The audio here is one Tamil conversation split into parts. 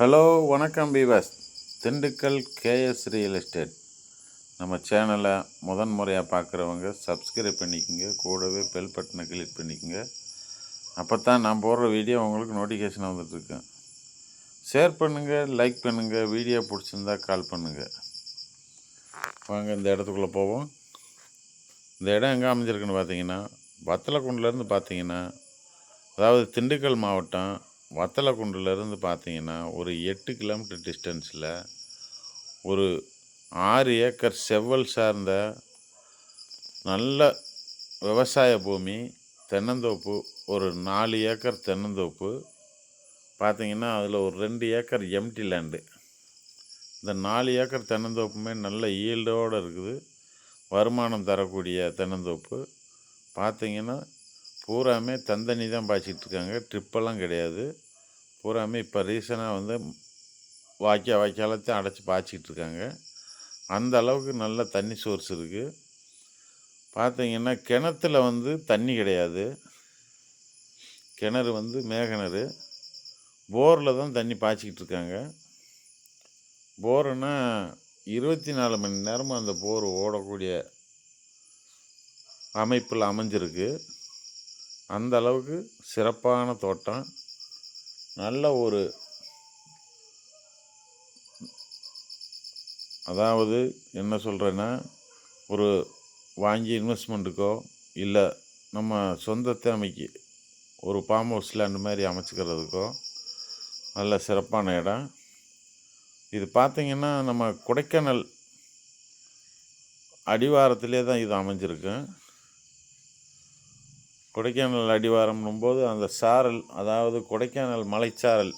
ஹலோ வணக்கம் பீவஸ் Dindigul K S real estate. நம்ம சேனலை முதன் முறையாக பார்க்குறவங்க சப்ஸ்கிரைப் பண்ணிக்கோங்க கூடவே பெல் பட்டனை கிளிக் பண்ணிக்கோங்க. அப்போ தான் நான் போடுற வீடியோ உங்களுக்கு நோட்டிஃபிகேஷன் வந்துட்டுருக்கேன் ஷேர் பண்ணுங்கள் லைக் பண்ணுங்கள் வீடியோ பிடிச்சிருந்தா கால் பண்ணுங்கள் வாங்க இந்த இடத்துக்குள்ளே போவோம். இந்த இடம் எங்கே அமைஞ்சிருக்குன்னு பார்த்தீங்கன்னா வத்தலக்குண்டுலேருந்து பார்த்தீங்கன்னா அதாவது திண்டுக்கல் மாவட்டம் வத்தலக்குண்டுலேருந்து பார்த்தீங்கன்னா ஒரு எட்டு கிலோமீட்டர் டிஸ்டன்ஸில் ஒரு ஆறு ஏக்கர் செவ்வல் சார்ந்த நல்ல விவசாய பூமி தென்னந்தோப்பு ஒரு நாலு ஏக்கர் தென்னந்தோப்பு. பார்த்தீங்கன்னா அதில் ஒரு ரெண்டு ஏக்கர் எம்டி லேண்டு இந்த நாலு ஏக்கர் தென்னந்தோப்புமே நல்ல ஈல்டோடு இருக்குது. வருமானம் தரக்கூடிய தென்னந்தோப்பு. பார்த்தீங்கன்னா பூராமே தந்தனி தான் பாய்ச்சிட்டு இருக்காங்க ட்ரிப்பெல்லாம் கிடையாது. பூராமே இப்போ ரீசனாக வந்து வாய்க்கா வாய்க்காலத்தையும் அடைச்சி பாய்ச்சிக்கிட்டு இருக்காங்க அந்த அளவுக்கு நல்ல தண்ணி சோர்ஸ் இருக்குது பார்த்தீங்கன்னா கிணத்துல வந்து தண்ணி கிடையாது. கிணறு வந்து மேகிணறு போரில் தான் தண்ணி பாய்ச்சிக்கிட்டு இருக்காங்க போருன்னா இருபத்தி நாலு மணி நேரமும் அந்த போர் ஓடக்கூடிய அமைப்பில் அமைஞ்சிருக்கு. அந்த அளவுக்கு சிறப்பான தோட்டம். நல்ல ஒரு அதாவது என்ன சொல்கிறேன்னா ஒரு வாங்கி இன்வெஸ்ட்மெண்ட்டுக்கோ இல்லை நம்ம சொந்த தேவைக்கு ஒரு ஃபார்ம் ஹவுஸ் லேண்ட் மாதிரி அமைச்சிக்கிறதுக்கோ நல்ல சிறப்பான இடம். இது பார்த்திங்கன்னா நம்ம கொடைக்கானல் அடிவாரத்திலே தான் இது அமைஞ்சிருக்கு. கொடைக்கானல் அடிவாரம்னும் போது அந்த சாரல் அதாவது கொடைக்கானல் மலைச்சாரல்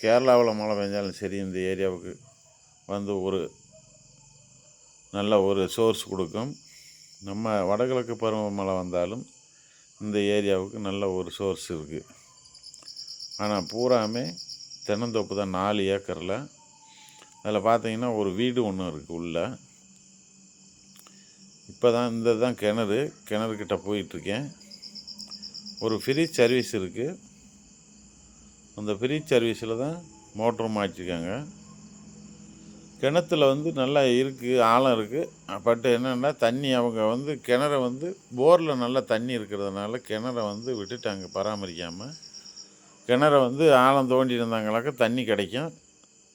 கேரளாவில் மழை பெஞ்சாலும் சரி இந்த ஏரியாவுக்கு வந்து ஒரு நல்ல ஒரு சோர்ஸ் கொடுக்கும். நம்ம வடகிழக்கு பருவமழை வந்தாலும் இந்த ஏரியாவுக்கு நல்ல ஒரு சோர்ஸ் இருக்குது ஆனால் பூராமே தென்னந்தோப்பு தான் நாலு ஏக்கரில். அதில் பார்த்தீங்கன்னா ஒரு வீடு ஒன்று இருக்குது உள்ளே. இப்போ தான் இந்த தான் கிணறு கிணறுக்கிட்ட போயிட்டுருக்கேன். ஒரு ஃப்ரீ சர்வீஸ் இருக்குது அந்த ஃப்ரீ சர்வீஸில் தான் மோட்ரு மாட்டிருக்காங்க. கிணத்துல வந்து நல்லா இருக்குது ஆழம் இருக்குது பட் என்னென்னா தண்ணி அவங்க வந்து கிணற வந்து போரில் நல்லா தண்ணி இருக்கிறதுனால கிணற வந்து விட்டுட்டாங்க பராமரிக்காமல் கிணற வந்து ஆழம் தோண்டி இருந்தாங்களாக்க தண்ணி கிடைக்கும்.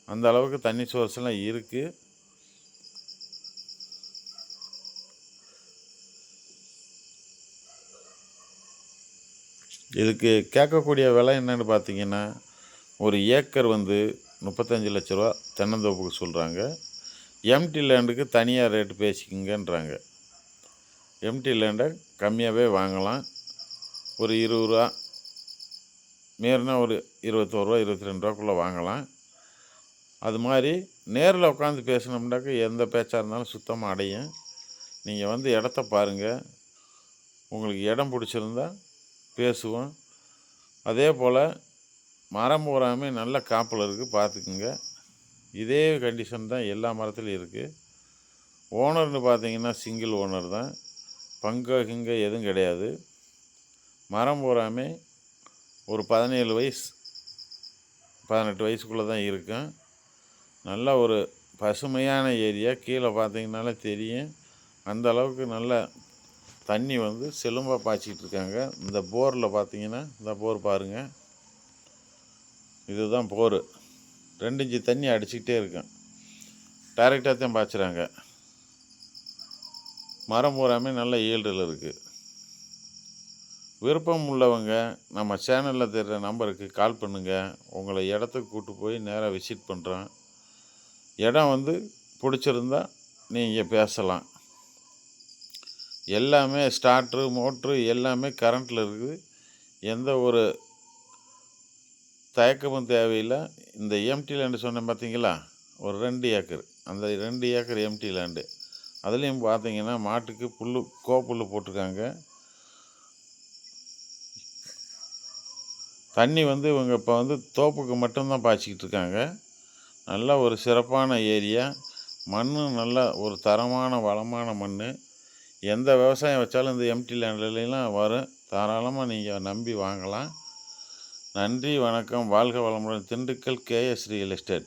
அந்த அளவுக்கு தண்ணி சோர்ஸ்லாம் இருக்குது இதுக்கு கேட்கக்கூடிய விலை என்னென்னு பார்த்தீங்கன்னா ஒரு ஏக்கர் வந்து முப்பத்தஞ்சு லட்ச ரூபா தென்னந்தோப்புக்கு சொல்கிறாங்க எம்டி லேண்டுக்கு தனியாக ரேட்டு பேசிக்கிங்கன்றாங்க. எம்டி லேண்டை கம்மியாகவே வாங்கலாம். ஒரு இருபது ரூபா மீறினா ஒரு இருபத்தோருவா இருபத்தி ரெண்டு ரூபாக்குள்ளே வாங்கலாம். அது மாதிரி நேரில் உட்காந்து பேசினோம்னாக்க எந்த பேச்சாக இருந்தாலும் சுத்தமாக அடையும். நீங்கள் வந்து இடத்த பாருங்கள் உங்களுக்கு இடம் பிடிச்சிருந்தா பேசுவோம். அதே போல் மரம் பூராமே நல்ல காப்பில் இருக்குது பார்த்துக்குங்க. இதே கண்டிஷன் தான் எல்லா மரத்துலையும் இருக்குது ஓனர்னு பார்த்தீங்கன்னா சிங்கிள் ஓனர் தான். பங்கு கிங்க எதுவும் கிடையாது. மரம் பூராமே ஒரு பதினேழு வயசு பதினெட்டு வயசுக்குள்ளே தான் இருக்கும். நல்ல ஒரு பசுமையான ஏரியா கீழே பார்த்தீங்கனாலே தெரியும். அந்த அளவுக்கு நல்ல தண்ணி வந்து செலும்பாக பாய்ச்சிக்கிட்டு இருக்காங்க இந்த போரில் பார்த்தீங்கன்னா இந்த போர் பாருங்கள் இதுதான் போர். ரெண்டு இஞ்சி தண்ணி அடிச்சுக்கிட்டே இருக்கும். டைரெக்டாக தான் பாய்ச்சுறாங்க. மரம் பூராமே நல்ல ஈல்டில் இருக்குது விருப்பம் உள்ளவங்க நம்ம சேனலில் தெரிகிற நம்பருக்கு கால் பண்ணுங்கள் உங்களை இடத்துக்கு கூப்பிட்டு போய் நேராக விசிட் பண்ணுறேன் இடம் வந்து பிடிச்சிருந்தா நீங்கள் பேசலாம். எல்லாமே ஸ்டார்ட்ரு மோட்ரு எல்லாமே கரண்ட்டில் இருக்குது. எந்த ஒரு தயக்கமும் தேவையில்லை. இந்த எம்டி லேண்டு சொன்னேன் பார்த்தீங்களா ஒரு ரெண்டு ஏக்கர். அந்த ரெண்டு ஏக்கர் எம்டி லேண்டு அதுலேயும் பார்த்தீங்கன்னா மாட்டுக்கு புல் கோப்புல் போட்டிருக்காங்க. தண்ணி வந்து இவங்க இப்போ வந்து தோப்புக்கு மட்டும்தான் பாய்ச்சிக்கிட்டு இருக்காங்க. நல்ல ஒரு சிறப்பான ஏரியா. மண் நல்லா ஒரு தரமான வளமான மண் எந்த விவசாயம் வச்சாலும் இந்த எம்டி லேண்ட்லாம் வரும். தாராளமாக நீங்கள் நம்பி வாங்கலாம். நன்றி வணக்கம். வாழ்க வளமுடன். Dindigul K S real estate.